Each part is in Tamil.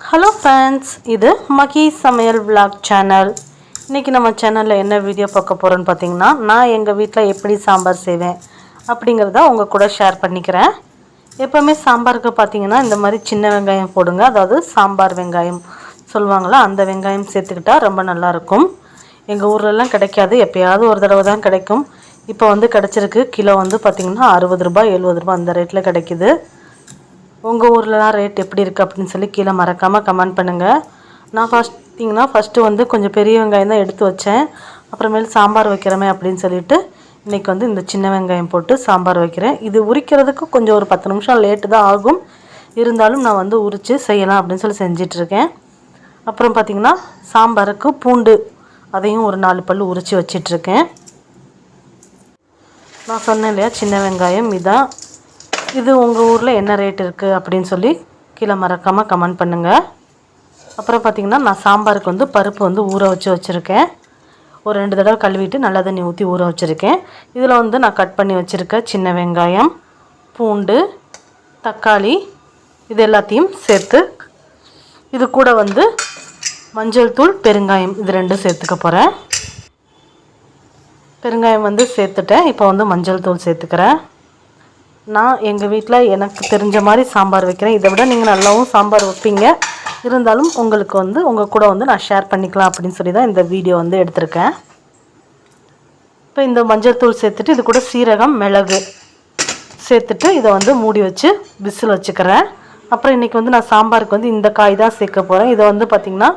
ஹலோ ஃப்ரெண்ட்ஸ் இது மகி சமையல் விளாக் சேனல் இன்றைக்கி நம்ம சேனலில் என்ன வீடியோ பார்க்க போகிறோன்னு பார்த்தீங்கன்னா நான் எங்கள் வீட்டில் எப்படி சாம்பார் செய்வேன் அப்படிங்கிறத உங்கள் கூட ஷேர் பண்ணிக்கிறேன். எப்போவுமே சாம்பாருக்கு பார்த்தீங்கன்னா இந்த மாதிரி சின்ன வெங்காயம் போடுங்க. அதாவது சாம்பார் வெங்காயம் சொல்லுவாங்களா அந்த வெங்காயம் சேர்த்துக்கிட்டா ரொம்ப நல்லாயிருக்கும். எங்கள் ஊர்லலாம் கிடைக்காது. எப்போயாவது ஒரு தடவை தான் கிடைக்கும். இப்போ வந்து கிடச்சிருக்கு. கிலோ வந்து பார்த்திங்கன்னா அறுபது ரூபாய் எழுபது ரூபாய் அந்த ரேட்டில் கிடைக்கிது. உங்கள் ஊர்லலாம் ரேட் எப்படி இருக்குது அப்படின்னு சொல்லி கீழே மறக்காமல் கமெண்ட் பண்ணுங்கள் நான் ஃபஸ்ட்டிங்கன்னா ஃபஸ்ட்டு வந்து கொஞ்சம் பெரிய வெங்காயம் தான் எடுத்து வச்சேன். அப்புறமேல் சாம்பார் வைக்கிறோமே அப்படின்னு சொல்லிட்டு இன்றைக்கி வந்து இந்த சின்ன வெங்காயம் போட்டு சாம்பார் வைக்கிறேன். இது உரிக்கிறதுக்கு கொஞ்சம் ஒரு பத்து நிமிஷம் லேட்டு தான் ஆகும். இருந்தாலும் நான் வந்து உரித்து செய்யலாம் அப்படின்னு சொல்லி செஞ்சிட்ருக்கேன் அப்புறம் பார்த்திங்கன்னா சாம்பாருக்கு பூண்டு. அதையும் ஒரு நாலு பல் உரித்து வச்சிட்ருக்கேன் நான் சொன்னேன் இல்லையா சின்ன வெங்காயம் இதான். இது உங்கள் ஊரில் என்ன ரேட் இருக்குது அப்படின்னு சொல்லி கீழே மறக்காமல் கமெண்ட் பண்ணுங்கள் அப்புறம் பார்த்திங்கன்னா நான் சாம்பாருக்கு வந்து பருப்பு வந்து ஊற வச்சு வச்சுருக்கேன். ஒரு ரெண்டு தடவை கழுவிட்டு நல்லா தண்ணி ஊற்றி ஊற வச்சுருக்கேன். இதில் வந்து நான் கட் பண்ணி வச்சுருக்க சின்ன வெங்காயம் பூண்டு தக்காளி இது எல்லாத்தையும் சேர்த்து இது கூட வந்து மஞ்சள் தூள் பெருங்காயம் இது ரெண்டும் சேர்த்துக்க போகிறேன் பெருங்காயம் வந்து சேர்த்துட்டேன். இப்போ வந்து மஞ்சள் தூள் சேர்த்துக்கிறேன். நான் எங்கள் வீட்டில் எனக்கு தெரிஞ்ச மாதிரி சாம்பார் வைக்கிறேன். இதை விட நீங்கள் நல்லாவும் சாம்பார் வைப்பீங்க. இருந்தாலும் உங்களுக்கு வந்து உங்கள் கூட வந்து நான் ஷேர் பண்ணிக்கலாம் அப்படின்னு சொல்லி தான் இந்த வீடியோ வந்து எடுத்திருக்கேன். இப்போ இந்த மஞ்சள் தூள் சேர்த்துட்டு இது கூட சீரகம் மிளகு சேர்த்துட்டு இதை வந்து மூடி வச்சு விசில் வச்சுக்கிறேன். அப்புறம் இன்றைக்கி வந்து நான் சாம்பாருக்கு வந்து இந்த காய் தான் சேர்க்க போகிறேன் இதை வந்து பார்த்திங்கன்னா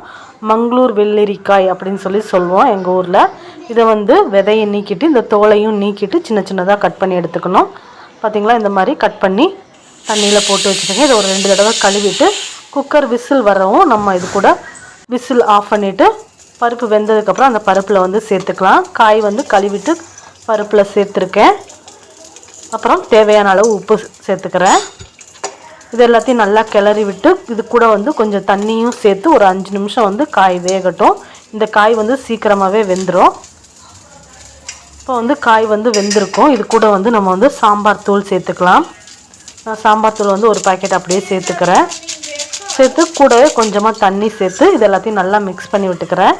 மங்களூர் வெள்ளரிக்காய் அப்படின்னு சொல்லி சொல்லுவோம் எங்கள் ஊரில். இதை வந்து விதையை நீக்கிட்டு இந்த தோலையும் நீக்கிட்டு சின்ன சின்னதாக கட் பண்ணி எடுத்துக்கணும். பார்த்திங்களா இந்த மாதிரி கட் பண்ணி தண்ணியில் போட்டு வச்சுருக்கேன் இதை ஒரு ரெண்டு தடவை கழுவிட்டு குக்கர் விசில் வரவும் நம்ம இது கூட விசில் ஆஃப் பண்ணிவிட்டு பருப்பு வெந்ததுக்கப்புறம் அந்த பருப்பில் வந்து சேர்த்துக்கலாம். காய் வந்து கழுவிட்டு பருப்பில் சேர்த்துருக்கேன். அப்புறம் தேவையான அளவு உப்பு சேர்த்துக்கிறேன். இது எல்லாத்தையும் நல்லா கிளறி விட்டு இது கூட வந்து கொஞ்சம் தண்ணியும் சேர்த்து ஒரு அஞ்சு நிமிஷம் வந்து காய் வேகட்டும். இந்த காய் வந்து சீக்கிரமாகவே வெந்துடும் இப்போ வந்து காய் வந்து வெந்திருக்கும். இது கூட வந்து நம்ம வந்து சாம்பார் தூள் சேர்த்துக்கலாம். நான் சாம்பார் தூள் வந்து ஒரு பாக்கெட் அப்படியே சேர்த்துக்கிறேன். சேர்த்து கூடவே கொஞ்சமாக தண்ணி சேர்த்து இது எல்லாத்தையும் நல்லா மிக்ஸ் பண்ணி விட்டுக்கிறேன்.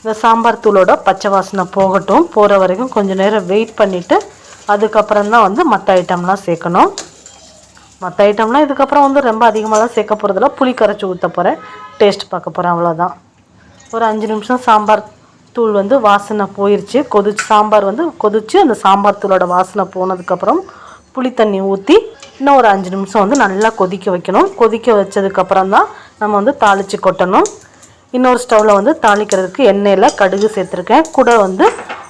இந்த சாம்பார் தூளோட பச்சை வாசனை போகட்டும். போகிற வரைக்கும் கொஞ்சம் நேரம் வெயிட் பண்ணிவிட்டு அதுக்கப்புறம் தான் வந்து மற்ற ஐட்டம்லாம் சேர்க்கணும். மற்ற ஐட்டம்லாம் இதுக்கப்புறம் வந்து ரொம்ப அதிகமாகலாம் சேர்க்க போகிறதில்ல புளி கரைச்சி ஊற்ற போகிறேன் டேஸ்ட் பார்க்க போகிறேன் அவ்வளோதான் ஒரு அஞ்சு நிமிஷம் சாம்பார் தூள் வந்து வாசனை போயிடுச்சு கொதிச்சு சாம்பார் வந்து கொதிச்சு அந்த சாம்பார் தூளோட வாசனை போனதுக்கப்புறம் புளி தண்ணி ஊற்றி இன்னும் ஒரு அஞ்சு நிமிஷம் வந்து நல்லா கொதிக்க வைக்கணும். கொதிக்க வச்சதுக்கப்புறம் தான் நம்ம வந்து தாளித்து கொட்டணும். இன்னொரு ஸ்டவ்வில் வந்து தாளிக்கிறதுக்கு எண்ணெயில் கடுகு சேர்த்துருக்கேன். கூட வந்து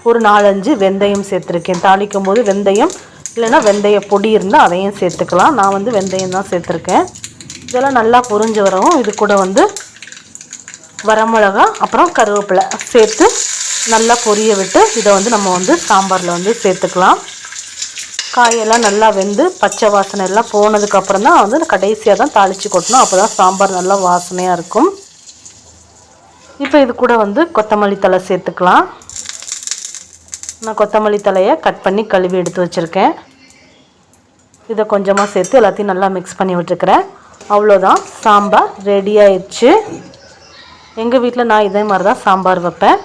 ஒரு நாலஞ்சு வெந்தயம் சேர்த்துருக்கேன். தாளிக்கும் போது வெந்தயம் இல்லைன்னா வெந்தய பொடி இருந்தால் அதையும் சேர்த்துக்கலாம். நான் வந்து வெந்தயம் தான் சேர்த்துருக்கேன். இதெல்லாம் நல்லா பொரிஞ்சு வரவும் இது கூட வந்து வரமிளகா அப்புறம் கருவேப்பிலை சேர்த்து நல்லா பொரிய விட்டு இதை வந்து நம்ம வந்து சாம்பாரில் வந்து சேர்த்துக்கலாம். காயெல்லாம் நல்லா வெந்து பச்சை வாசனை எல்லாம் போனதுக்கப்புறம் தான் வந்து கடைசியாக தான் தாளித்து கொட்டணும். அப்போ தான் சாம்பார் நல்லா வாசனையாக இருக்கும். இப்போ இது கூட வந்து கொத்தமல்லி தலை சேர்த்துக்கலாம். நான் கொத்தமல்லி தலையை கட் பண்ணி கழுவி எடுத்து வச்சுருக்கேன். இதை கொஞ்சமாக சேர்த்து எல்லாத்தையும் நல்லா மிக்ஸ் பண்ணி விட்டுருக்கிறேன். அவ்வளோதான் சாம்பார் ரெடி ஆயிடுச்சு. எங்கள் வீட்டில் நான் இதே மாதிரி தான் சாம்பார் வைப்பேன்.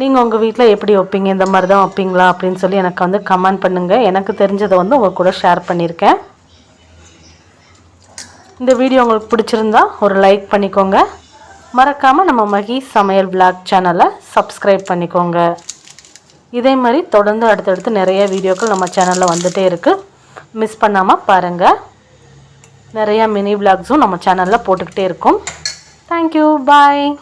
நீங்கள் உங்கள் வீட்டில் எப்படி வைப்பீங்க? இந்த மாதிரி தான் வைப்பீங்களா? அப்படின்னு சொல்லி எனக்கு வந்து கமெண்ட் பண்ணுங்கள் எனக்கு தெரிஞ்சதை வந்து உங்கள் கூட ஷேர் பண்ணியிருக்கேன். இந்த வீடியோ உங்களுக்கு பிடிச்சிருந்தா ஒரு லைக் பண்ணிக்கோங்க. மறக்காமல் நம்ம மகி சமையல் விளாக் சேனலை சப்ஸ்கிரைப் பண்ணிக்கோங்க. இதே மாதிரி தொடர்ந்து அடுத்தடுத்து நிறைய வீடியோக்கள் நம்ம சேனலில் வந்துகிட்டே இருக்குது மிஸ் பண்ணாமல் பாருங்கள் நிறையா மினி விளாக்ஸும் நம்ம சேனலில் போட்டுக்கிட்டே இருக்கும். Thank you. Bye.